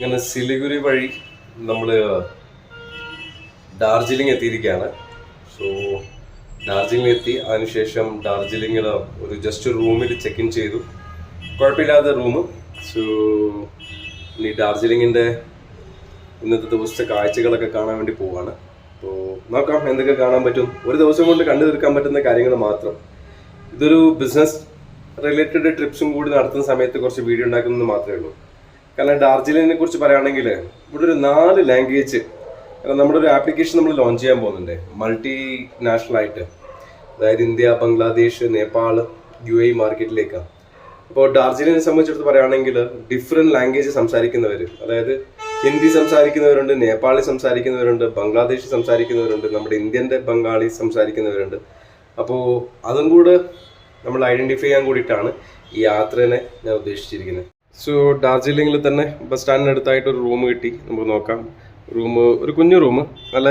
ഇങ്ങനെ സിലിഗുരി വഴി നമ്മൾ ഡാർജിലിംഗ് എത്തിയിരിക്കുകയാണ്. സോ ഡാർജിലിംഗ് എത്തി അതിനുശേഷം ഡാർജിലിംഗിൽ ഒരു ജസ്റ്റ് റൂമിൽ ചെക്ക് ഇൻ ചെയ്തു. കുഴപ്പമില്ലാത്ത റൂം സോ ഇനി ഡാർജിലിംഗിന്റെ ഇന്നത്തെ ദിവസത്തെ കാഴ്ചകളൊക്കെ കാണാൻ വേണ്ടി പോവുകയാണ് അപ്പോൾ നോക്കാം എന്തൊക്കെ കാണാൻ പറ്റും. ഒരു ദിവസം കൊണ്ട് കണ്ടു തീർക്കാൻ പറ്റുന്ന കാര്യങ്ങൾ മാത്രം. ഇതൊരു ബിസിനസ് റിലേറ്റഡ് ട്രിപ്സും കൂടി നടത്തുന്ന സമയത്ത് കുറച്ച് വീഡിയോ ഉണ്ടാക്കുന്നത് മാത്രമേ ഉള്ളൂ. കാരണം ഡാർജിലിങ്ങിനെ കുറിച്ച് പറയുകയാണെങ്കിൽ ഇവിടെ ഒരു നാല് ലാംഗ്വേജ് കാരണം നമ്മുടെ ഒരു ആപ്ലിക്കേഷൻ നമ്മൾ ലോഞ്ച് ചെയ്യാൻ പോകുന്നുണ്ട്. മൾട്ടി നാഷണൽ ആയിട്ട് അതായത് India Bangladesh Nepal U A മാർക്കറ്റിലേക്കാണ് അപ്പോൾ ഡാർജിലിങ്ങിനെ സംബന്ധിച്ചിടത്ത് പറയുകയാണെങ്കിൽ ഡിഫറെന്റ് ലാംഗ്വേജ് സംസാരിക്കുന്നവർ അതായത് ഹിന്ദി സംസാരിക്കുന്നവരുണ്ട് നേപ്പാളി സംസാരിക്കുന്നവരുണ്ട് ബംഗ്ലാദേശി സംസാരിക്കുന്നവരുണ്ട് നമ്മുടെ ഇന്ത്യന്റെ ബംഗാളി സംസാരിക്കുന്നവരുണ്ട്. അപ്പോൾ അതും കൂടെ നമ്മൾ ഐഡന്റിഫൈ ചെയ്യാൻ കൂടിയിട്ടാണ് ഈ യാത്രനെ ഞാൻ ഉദ്ദേശിച്ചിരിക്കുന്നത്. സോ ഡാർജിലിംഗിൽ തന്നെ ബസ് സ്റ്റാൻഡിന് അടുത്തായിട്ട് ഒരു റൂം കിട്ടി. നമുക്ക് നോക്കാം. റൂം ഒരു കുഞ്ഞു റൂം നല്ല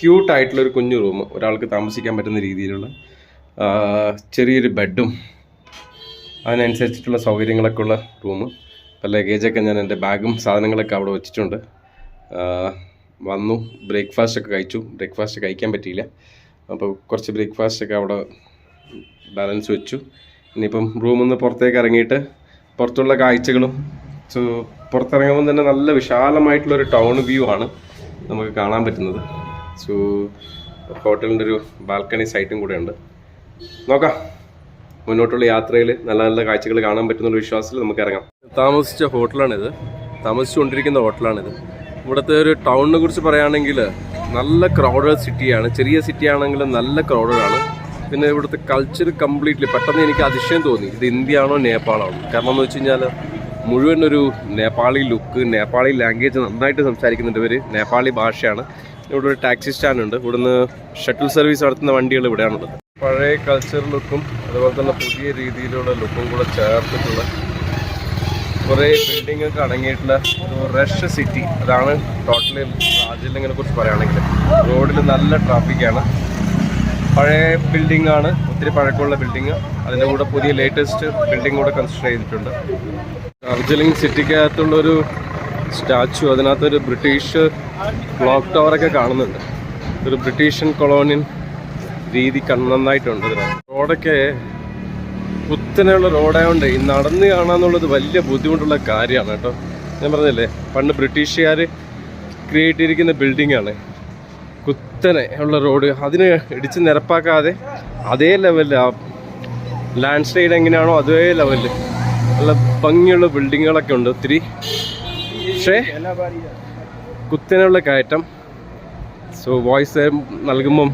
ക്യൂട്ട് ആയിട്ടുള്ള ഒരു കുഞ്ഞു റൂം ഒരാൾക്ക് താമസിക്കാൻ പറ്റുന്ന രീതിയിലുള്ള ചെറിയൊരു ബെഡും അതിനനുസരിച്ചിട്ടുള്ള സൗകര്യങ്ങളൊക്കെ ഉള്ള റൂം അപ്പോൾ ലഗേജൊക്കെ ഞാൻ എന്റെ ബാഗും സാധനങ്ങളൊക്കെ അവിടെ വെച്ചിട്ടുണ്ട്. വന്നു. ബ്രേക്ക്ഫാസ്റ്റ് ഒക്കെ കഴിച്ചു. ബ്രേക്ക്ഫാസ്റ്റ് കഴിക്കാൻ പറ്റിയില്ല. അപ്പോൾ കുറച്ച് ബ്രേക്ക്ഫാസ്റ്റ് ഒക്കെ അവിടെ ബാലൻസ് വെച്ചു. ഇനിയിപ്പം റൂമിൽ നിന്ന് പുറത്തേക്ക് ഇറങ്ങിയിട്ട് പുറത്തുള്ള കാഴ്ചകളും സോ പുറത്തിറങ്ങുമ്പോൾ തന്നെ നല്ല വിശാലമായിട്ടുള്ള ഒരു ടൗൺ വ്യൂ ആണ് നമുക്ക് കാണാൻ പറ്റുന്നത്. സോ ഹോട്ടലിന്റെ ഒരു ബാൽക്കണി സൈറ്റും കൂടെ ഉണ്ട്. നോക്കാം. മുന്നോട്ടുള്ള യാത്രയിൽ നല്ല നല്ല കാഴ്ചകൾ കാണാൻ പറ്റുന്ന വിശ്വാസത്തിൽ നമുക്ക് ഇറങ്ങാം. താമസിച്ച ഹോട്ടലാണിത്. താമസിച്ചുകൊണ്ടിരിക്കുന്ന ഹോട്ടലാണിത്. ഇവിടുത്തെ ഒരു ടൗണിനെ കുറിച്ച് പറയുകയാണെങ്കിൽ നല്ല ക്രൗഡഡ് സിറ്റിയാണ് ചെറിയ സിറ്റി ആണെങ്കിലും നല്ല ക്രൗഡഡ് ആണ്. പിന്നെ ഇവിടുത്തെ കൾച്ചർ കംപ്ലീറ്റ്ലി പെട്ടെന്ന് എനിക്ക് അതിശയം തോന്നി. ഇത് ഇന്ത്യയാണോ നേപ്പാളാണോ? കാരണം എന്ന് വെച്ച് കഴിഞ്ഞാൽ മുഴുവൻ ഒരു നേപ്പാളി ലുക്ക് നേപ്പാളി ലാംഗ്വേജ് നന്നായിട്ട് സംസാരിക്കുന്നുണ്ട് ഇവർ നേപ്പാളി ഭാഷയാണ്. ഇവിടെ ഒരു ടാക്സി സ്റ്റാൻഡ് ഉണ്ട്. ഇവിടുന്ന് ഷട്ടിൽ സർവീസ് നടത്തുന്ന വണ്ടികൾ ഇവിടെയാണുള്ളത്. പഴയ കൾച്ചർ ലുക്കും അതുപോലെ തന്നെ പുതിയ രീതിയിലുള്ള ലുക്കും കൂടെ ചേർത്തിട്ടുള്ള കുറേ ബിൽഡിങ്ങൊക്കെ അടങ്ങിയിട്ടുള്ള ഒരു റഷ് സിറ്റി അതാണ് ടോട്ടലി ഡാർജിലിങ്ങിനെ കുറിച്ച് പറയുകയാണെങ്കിൽ. റോഡിൽ നല്ല ട്രാഫിക്കാണ് പഴയ ബിൽഡിംഗ് ആണ് ഒത്തിരി പഴക്കമുള്ള ബിൽഡിംഗ് അതിന്റെ കൂടെ പുതിയ ലേറ്റസ്റ്റ് ബിൽഡിംഗ് കൂടെ കൺസ്ട്രക്ട് ചെയ്തിട്ടുണ്ട്. ഡാർജിലിംഗ് സിറ്റിക്കകത്തുള്ള ഒരു സ്റ്റാച്ചു അതിനകത്തൊരു ബ്രിട്ടീഷ് ക്ലോക്ക് ടവറൊക്കെ കാണുന്നുണ്ട്. ഒരു ബ്രിട്ടീഷ്യൻ കൊളോണിയൻ രീതി ഇതിനകത്ത് റോഡൊക്കെ കുത്തനെയുള്ള റോഡായതുകൊണ്ട് ഈ നടന്ന് കാണാന്നുള്ളത് വലിയ ബുദ്ധിമുട്ടുള്ള കാര്യമാണ് കേട്ടോ. ഞാൻ പറഞ്ഞില്ലേ പണ്ട് ബ്രിട്ടീഷുകാർ ക്രിയേറ്റ് ചെയ്തിരിക്കുന്ന ബിൽഡിംഗ് ആണ്. കുത്തനെ ഉള്ള റോഡ്. അതിന് ഇടിച്ച് നിരപ്പാക്കാതെ അതേ ലെവലിൽ ആ ലാൻഡ് സ്ലൈഡ് എങ്ങനെയാണോ അതേ ലെവലിൽ നല്ല ഭംഗിയുള്ള ബിൽഡിങ്ങുകളൊക്കെ ഉണ്ട് ഒത്തിരി. പക്ഷേ കുത്തനെയുള്ള കയറ്റം. സോ വോയിസ് നൽകുമ്പം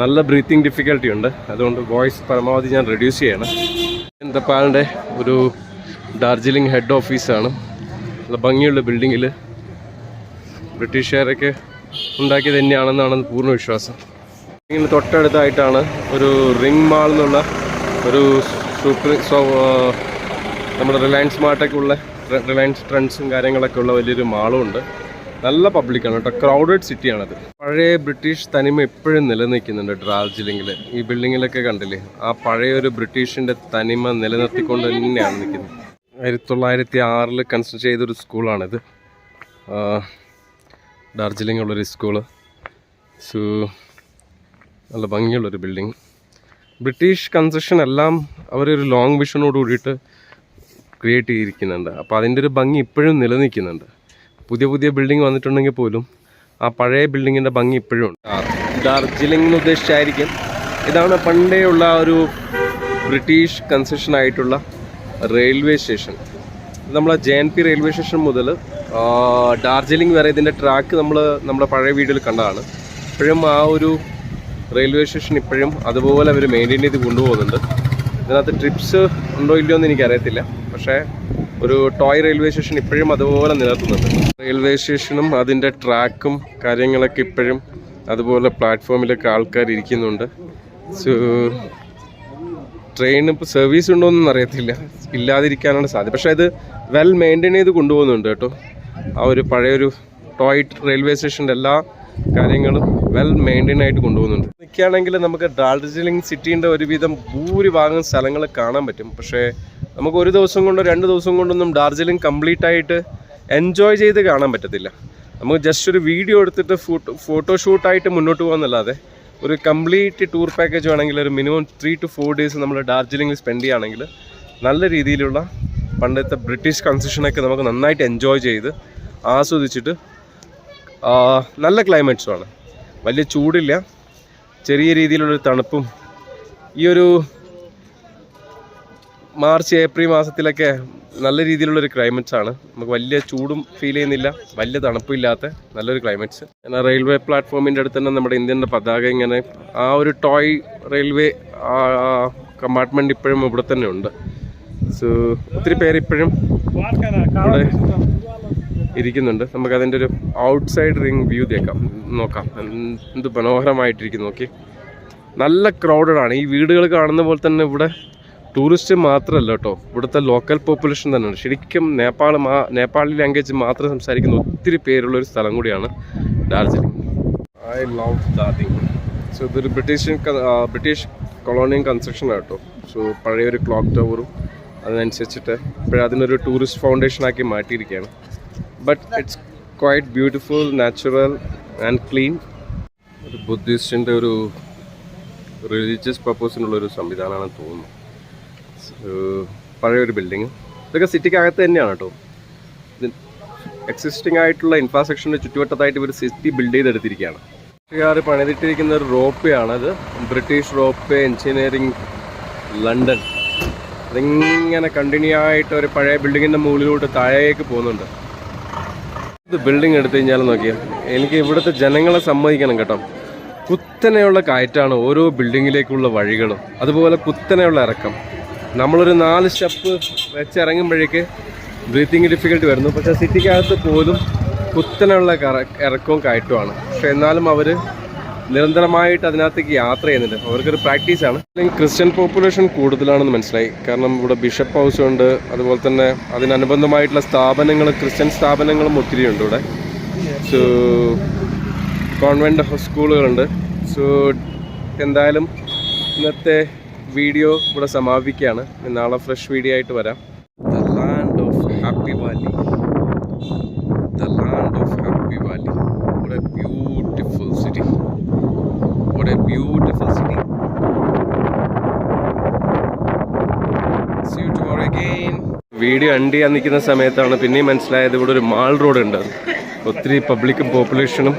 നല്ല ബ്രീത്തിങ് ഡിഫിക്കൽട്ടി ഉണ്ട്. അതുകൊണ്ട് വോയിസ് പരമാവധി ഞാൻ റെഡ്യൂസ് ചെയ്യണം. എന്തപ്പാളിന്റെ ഒരു ഡാർജിലിംഗ് ഹെഡ് ഓഫീസാണ് നല്ല ഭംഗിയുള്ള ബിൽഡിങ്ങിൽ ബ്രിട്ടീഷുകാരൊക്കെ ഉണ്ടാക്കിയത് തന്നെയാണെന്നാണ് പൂർണ വിശ്വാസം. ഇങ്ങനെ തൊട്ടടുത്തായിട്ടാണ് ഒരു റിംഗ് മാൾ എന്നുള്ള ഒരു സൂപ്പർ നമ്മുടെ റിലയൻസ് മാർട്ടൊക്കെ ഉള്ള റിലയൻസ് ട്രെൻഡ്സും കാര്യങ്ങളൊക്കെ ഉള്ള വലിയൊരു മാളും ഉണ്ട് നല്ല പബ്ലിക്കാണ് കേട്ടോ. ക്രൗഡഡ് സിറ്റിയാണത്. പഴയ ബ്രിട്ടീഷ് തനിമ എപ്പോഴും നിലനിൽക്കുന്നുണ്ട് ഡാർജിലിംഗിൽ ഈ ബിൽഡിങ്ങിലൊക്കെ കണ്ടില്ലേ? ആ പഴയ ഒരു ബ്രിട്ടീഷിന്റെ തനിമ നിലനിർത്തിക്കൊണ്ട് തന്നെയാണ് നിൽക്കുന്നത്. ആയിരത്തി തൊള്ളായിരത്തി ആറിൽ കൺസ്ട്രക്ട് ചെയ്തൊരു സ്കൂളാണിത്. ഡാർജിലിംഗ് ഉള്ളൊരു സ്കൂൾ. സോ നല്ല ഭംഗിയുള്ളൊരു ബിൽഡിങ്. ബ്രിട്ടീഷ് കൺസ്ട്രക്ഷൻ എല്ലാം അവരൊരു ലോങ് വിഷനോട് കൂടിയിട്ട് ക്രിയേറ്റ് ചെയ്തിരിക്കുന്നുണ്ട്. അപ്പോൾ അതിന്റെ ഒരു ഭംഗി ഇപ്പോഴും നിലനിൽക്കുന്നുണ്ട്. പുതിയ പുതിയ ബിൽഡിംഗ് വന്നിട്ടുണ്ടെങ്കിൽ പോലും ആ പഴയ ബിൽഡിങ്ങിന്റെ ഭംഗി ഇപ്പോഴും ഉണ്ട്. ഡാർജിലിംഗ് എന്ന് ഉദ്ദേശിച്ചായിരിക്കും ഇതാണ് പണ്ടേ ഉള്ള ഒരു ബ്രിട്ടീഷ് കൺസ്ട്രക്ഷൻ ആയിട്ടുള്ള റെയിൽവേ സ്റ്റേഷൻ. നമ്മളെ J N P railway station മുതൽ ഡാർജിലിംഗ് വരെ ഇതിന്റെ ട്രാക്ക് നമ്മൾ നമ്മുടെ പഴയ വീഡിയോയിൽ കണ്ടതാണ്. ഇപ്പോഴും ആ ഒരു റെയിൽവേ സ്റ്റേഷൻ ഇപ്പോഴും അതുപോലെ അവർ മെയിന്റെയിൻ ചെയ്ത് കൊണ്ടുപോകുന്നുണ്ട്. ഇതിനകത്ത് ട്രിപ്സ് ഉണ്ടോ ഇല്ലയോ എന്ന് എനിക്കറിയത്തില്ല. പക്ഷേ ഒരു ടോയ് റെയിൽവേ സ്റ്റേഷൻ ഇപ്പോഴും അതുപോലെ നിലനിർത്തുന്നുണ്ട്. റെയിൽവേ സ്റ്റേഷനും അതിന്റെ ട്രാക്കും കാര്യങ്ങളൊക്കെ ഇപ്പോഴും അതുപോലെ പ്ലാറ്റ്ഫോമിലൊക്കെ ആൾക്കാർ ഇരിക്കുന്നുണ്ട്. ട്രെയിൻ ഇപ്പോൾ സർവീസ് ഉണ്ടോ എന്നൊന്നും അറിയത്തില്ല. ഇല്ലാതിരിക്കാനാണ് സാധ്യത. പക്ഷേ അത് വെൽ മെയിന്റെയിൻ ചെയ്ത് കൊണ്ടുപോകുന്നുണ്ട് കേട്ടോ. ആ ഒരു പഴയൊരു ടോയ് റെയിൽവേ സ്റ്റേഷന്റെ എല്ലാ കാര്യങ്ങളും വെൽ മെയിന്റെയിൻ ആയിട്ട് കൊണ്ടുപോകുന്നുണ്ട്. നിൽക്കുകയാണെങ്കിൽ നമുക്ക് ഡാർജിലിംഗ് സിറ്റീന്റെ ഒരുവിധം ഭൂരിഭാഗം സ്ഥലങ്ങൾ കാണാൻ പറ്റും. പക്ഷേ നമുക്ക് ഒരു ദിവസം കൊണ്ടോ രണ്ട് ദിവസം കൊണ്ടൊന്നും ഡാർജിലിംഗ് കംപ്ലീറ്റ് ആയിട്ട് എൻജോയ് ചെയ്ത് കാണാൻ പറ്റത്തില്ല. നമുക്ക് ജസ്റ്റ് ഒരു വീഡിയോ എടുത്തിട്ട് ഫോട്ടോ ഫോട്ടോഷൂട്ടായിട്ട് മുന്നോട്ട് പോകാമെന്നല്ലാതെ ഒരു കംപ്ലീറ്റ് ടൂർ പാക്കേജ് വേണമെങ്കിൽ ഒരു minimum three two four days നമ്മൾ ഡാർജിലിംഗിൽ സ്പെൻഡ് ചെയ്യുകയാണെങ്കിൽ നല്ല രീതിയിലുള്ള പണ്ടത്തെ ബ്രിട്ടീഷ് കൺസെഷനൊക്കെ നമുക്ക് നന്നായിട്ട് എൻജോയ് ചെയ്ത് ആസ്വദിച്ചിട്ട് നല്ല ക്ലൈമറ്റ്സുമാണ് വലിയ ചൂടില്ല ചെറിയ രീതിയിലുള്ളൊരു തണുപ്പും. ഈ ഒരു മാർച്ച് ഏപ്രിൽ മാസത്തിലൊക്കെ നല്ല രീതിയിലുള്ളൊരു ആണ്. നമുക്ക് വലിയ ചൂടും ഫീൽ ചെയ്യുന്നില്ല വലിയ തണുപ്പില്ലാത്ത നല്ലൊരു ക്ലൈമറ്റ്സ് എന്നാൽ റെയിൽവേ പ്ലാറ്റ്ഫോമിന്റെ അടുത്ത് തന്നെ നമ്മുടെ ഇന്ത്യന്റെ പതാക ഇങ്ങനെ ആ ഒരു ടോയ് റെയിൽവേ കമ്പാർട്ട്മെന്റ് ഇപ്പോഴും ഇവിടെ തന്നെ ഉണ്ട്. സോ ഒത്തിരി പേര് ഇപ്പോഴും ഇവിടെ ഇരിക്കുന്നുണ്ട്. നമുക്ക് അതിന്റെ ഒരു ഔട്ട്സൈഡ് റിംഗ് വ്യൂ തേക്കാം. നോക്കാം. എന്ത് മനോഹരമായിട്ടിരിക്കുന്നു. നോക്കി. നല്ല ക്രൗഡഡ് ആണ്. ഈ വീടുകൾ കാണുന്ന പോലെ തന്നെ ഇവിടെ ടൂറിസ്റ്റ് മാത്രമല്ല കേട്ടോ. ഇവിടുത്തെ ലോക്കൽ പോപ്പുലേഷൻ തന്നെയാണ്. ശരിക്കും നേപ്പാൾ മാ നേപ്പാളി ലാംഗ്വേജ് മാത്രം സംസാരിക്കുന്ന ഒത്തിരി പേരുള്ള ഒരു സ്ഥലം കൂടിയാണ് Darjeeling. I love Darjeeling so ഇതൊരു ബ്രിട്ടീഷ് ബ്രിട്ടീഷ് കൊളോണിയൻ കൺസ്ട്രക്ഷൻ കേട്ടോ. സോ പഴയൊരു ക്ലോക്ക് ടവറും അതിനനുസരിച്ചിട്ട് ഇപ്പോഴും അതിനൊരു ടൂറിസ്റ്റ് ഫൗണ്ടേഷൻ ആക്കി മാറ്റിയിരിക്കുകയാണ്. But it's quite beautiful natural and clean ഒരു ബുദ്ധിസ്റ്റിന്റെ ഒരു റിലീജിയസ് പർപ്പസിനുള്ളൊരു സംവിധാനമാണെന്ന് തോന്നുന്നു. പഴയൊരു ബിൽഡിങ് ഇതൊക്കെ സിറ്റിക്കകത്ത് തന്നെയാണ് കേട്ടോ എക്സിസ്റ്റിംഗ് ആയിട്ടുള്ള ഇൻഫ്രാസ്ട്രക്ചറിന്റെ ചുറ്റുവട്ടത്തായിട്ട് ഇവർ സിറ്റി ബിൽഡ് ചെയ്തെടുത്തിരിക്കുകയാണ്. ബ്രിട്ടീഷുകാർ പണിതിട്ടിരിക്കുന്ന ഒരു റോപ്പേ ആണത് ബ്രിട്ടീഷ് റോപ്പ് എഞ്ചിനീയറിംഗ് ലണ്ടൻ അതിങ്ങനെ കണ്ടിന്യൂ ആയിട്ട് ഒരു പഴയ ബിൽഡിങ്ങിന്റെ മുകളിലോട്ട് താഴേക്ക് പോകുന്നുണ്ട്. ഇത് ബിൽഡിംഗ് എടുത്തു കഴിഞ്ഞാൽ നോക്കിയാൽ എനിക്ക് ഇവിടുത്തെ ജനങ്ങളെ സമ്മതിക്കണം കേട്ടോ. കുത്തനെയുള്ള കയറ്റാണ് ഓരോ ബിൽഡിങ്ങിലേക്കുള്ള വഴികളും. അതുപോലെ കുത്തനെയുള്ള ഇറക്കം. നമ്മളൊരു നാല് സ്റ്റെപ്പ് വെച്ചിറങ്ങുമ്പോഴേക്ക് ബ്രീത്തിങ് ഡിഫിക്കൽട്ടി വരുന്നു. പക്ഷേ സിറ്റിക്കകത്ത് പോലും കുത്തനെയുള്ള ഇറക്കവും കയറ്റുമാണ് പക്ഷെ എന്നാലും അവർ നിരന്തരമായിട്ട് അതിനകത്തേക്ക് യാത്ര ചെയ്യുന്നുണ്ട്. അവർക്കൊരു പ്രാക്ടീസാണ് ക്രിസ്ത്യൻ പോപ്പുലേഷൻ കൂടുതലാണെന്ന് മനസ്സിലായി. കാരണം ഇവിടെ ബിഷപ്പ് ഹൗസ് ഉണ്ട്. അതുപോലെ തന്നെ അതിനനുബന്ധമായിട്ടുള്ള സ്ഥാപനങ്ങൾ ക്രിസ്ത്യൻ സ്ഥാപനങ്ങളും ഒത്തിരി ഉണ്ട് ഇവിടെ. So convent സ്കൂളുകളുണ്ട്. സോ എന്തായാലും ഇന്നത്തെ വീഡിയോ ഇവിടെ സമാപിക്കുകയാണ്. നാളെ ഫ്രഷ് വീഡിയോ ആയിട്ട് വരാം. വീഡിയോ അണ്ടി ചെയ്യാൻ നിൽക്കുന്ന സമയത്താണ് പിന്നെയും മനസ്സിലായത് ഇവിടെ ഒരു മാൾ റോഡ് ഉണ്ട്. ഒത്തിരി പബ്ലിക്കും പോപ്പുലേഷനും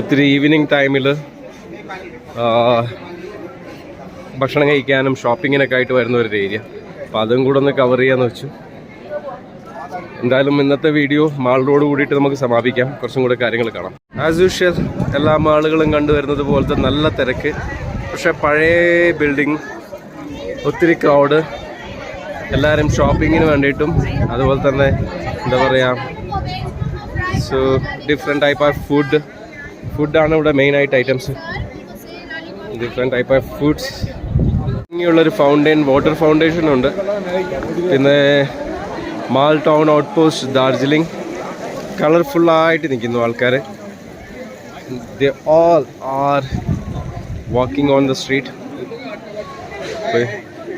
ഒത്തിരി ഈവനിങ് ടൈമിൽ ഭക്ഷണം കഴിക്കാനും ഷോപ്പിങ്ങിനൊക്കെ ആയിട്ട് വരുന്ന ഒരു ഏരിയ അപ്പോൾ അതും കൂടെ ഒന്ന് കവർ ചെയ്യാന്ന് വെച്ചു. എന്തായാലും ഇന്നത്തെ വീഡിയോ മാൾ റോഡ് കൂടിയിട്ട് നമുക്ക് സമാപിക്കാം. കുറച്ചും കൂടെ കാര്യങ്ങൾ കാണാം. ആസ് യൂഷ്വൽ എല്ലാ മാളുകളും കണ്ടുവരുന്നത് പോലത്തെ നല്ല തിരക്ക്. പക്ഷെ പഴയ ബിൽഡിംഗ് ഒത്തിരി ക്രൗഡ് എല്ലാവരും ഷോപ്പിങ്ങിന് വേണ്ടിയിട്ടും അതുപോലെ തന്നെ എന്താ പറയുക so different type of food ഫുഡാണ് ഇവിടെ മെയിൻ ആയിട്ട് items different type of foods ഇങ്ങനെയുള്ളൊരു ഫൗണ്ടെയിൻ വാട്ടർ ഫൗണ്ടേഷൻ ഉണ്ട്. പിന്നെ mall town out post Darjeeling കളർഫുള്ളായിട്ട് നിൽക്കുന്നു ആൾക്കാർ the all are walking on the street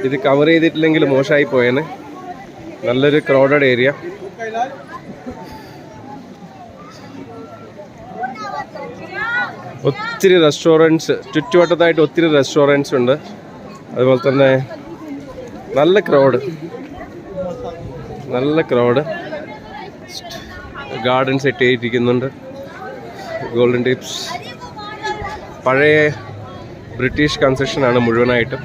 ഇത് കവർ ചെയ്തിട്ടില്ലെങ്കിൽ മോശമായി പോയേനെ. നല്ലൊരു ക്രൗഡഡ് ഏരിയ ഒത്തിരി റെസ്റ്റോറന്റ്സ് ചുറ്റുവട്ടത്തായിട്ട് ഒത്തിരി റെസ്റ്റോറന്റ്സ് ഉണ്ട്. അതുപോലെ തന്നെ നല്ല ക്രൗഡ് നല്ല ക്രൗഡ് ഗാർഡൻ സെറ്റ് ചെയ്തിരിക്കുന്നുണ്ട്. ഗോൾഡൻ ടിപ്സ് പഴയ ബ്രിട്ടീഷ് കൺസ്ട്രക്ഷനാണ് മുഴുവനായിട്ടും.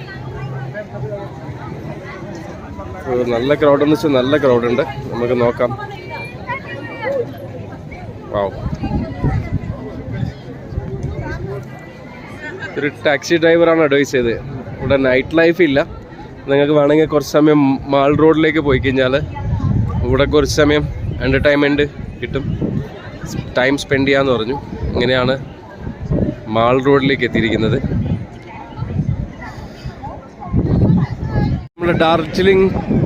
നല്ല ക്രൗഡ് എന്ന് വെച്ചാൽ നല്ല ക്രൗഡ് ഉണ്ട്. നമുക്ക് നോക്കാം. ഒരു ടാക്സി ഡ്രൈവറാണ് അഡ്വൈസ് ചെയ്തത്. ഇവിടെ നൈറ്റ് ലൈഫ് ഇല്ല. നിങ്ങൾക്ക് വേണമെങ്കിൽ കുറച്ച് സമയം മാൾ റോഡിലേക്ക് പോയി കഴിഞ്ഞാൽ ഇവിടെ കുറച്ച് സമയം എന്റർടൈൻമെന്റ് കിട്ടും. ടൈം സ്പെൻഡ് ചെയ്യാമെന്ന് പറഞ്ഞു. ഇങ്ങനെയാണ് മാൾ റോഡിലേക്ക് എത്തിയിരിക്കുന്നത്. നമ്മുടെ ഡാർജിലിംഗ്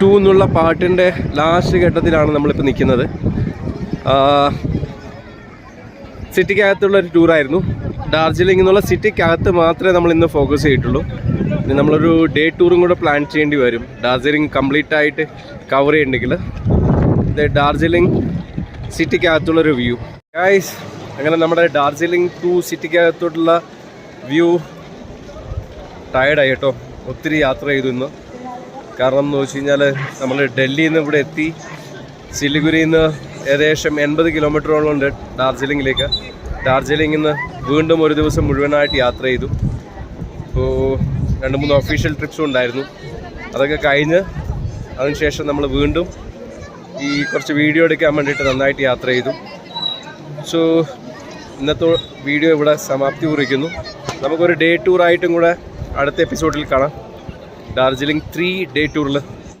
ടു എന്നുള്ള പാട്ടിന്റെ ലാസ്റ്റ് ഘട്ടത്തിലാണ് നമ്മളിപ്പോൾ നിൽക്കുന്നത്. സിറ്റിക്കകത്തുള്ള ഒരു ടൂറായിരുന്നു ഡാർജിലിംഗ് എന്നുള്ള സിറ്റിക്കകത്ത് മാത്രമേ നമ്മൾ ഇന്ന് ഫോക്കസ് ചെയ്തിട്ടുള്ളൂ. ഇനി നമ്മളൊരു ഡേ ടൂറും കൂടെ പ്ലാൻ ചെയ്യേണ്ടി വരും. ഡാർജിലിംഗ് കംപ്ലീറ്റ് ആയിട്ട് കവർ ചെയ്യണമെങ്കിൽ ഇത് ഡാർജിലിംഗ് സിറ്റിക്കകത്തുള്ളൊരു വ്യൂ ഗൈസ് അങ്ങനെ നമ്മുടെ ഡാർജിലിംഗ് ടു സിറ്റിക്കകത്തോട്ടുള്ള വ്യൂ ടയർഡായി കേട്ടോ. ഒത്തിരി യാത്ര ചെയ്തു ഇന്ന്. കാരണം എന്ന് വെച്ച് കഴിഞ്ഞാൽ നമ്മൾ ഡൽഹിയിൽ നിന്ന് ഇവിടെ എത്തി സിലിഗുരിയിൽ നിന്ന് ഏകദേശം എൺപത് കിലോമീറ്ററോളം ഉണ്ട് ഡാർജിലിംഗിലേക്ക്. ഡാർജിലിംഗിൽ നിന്ന് വീണ്ടും ഒരു ദിവസം മുഴുവനായിട്ട് യാത്ര ചെയ്തു. അപ്പോൾ രണ്ട് മൂന്ന് ഒഫീഷ്യൽ ട്രിപ്സും ഉണ്ടായിരുന്നു. അതൊക്കെ കഴിഞ്ഞ് അതിനുശേഷം നമ്മൾ വീണ്ടും ഈ കുറച്ച് വീഡിയോ എടുക്കാൻ വേണ്ടിയിട്ട് നന്നായിട്ട് യാത്ര ചെയ്തു. സോ ഇന്നത്തെ വീഡിയോ ഇവിടെ സമാപ്തി കുറിക്കുന്നു. നമുക്കൊരു ഡേ ടൂറായിട്ടും കൂടെ അടുത്ത എപ്പിസോഡിൽ കാണാം. Darjeeling three day ടൂറിൽ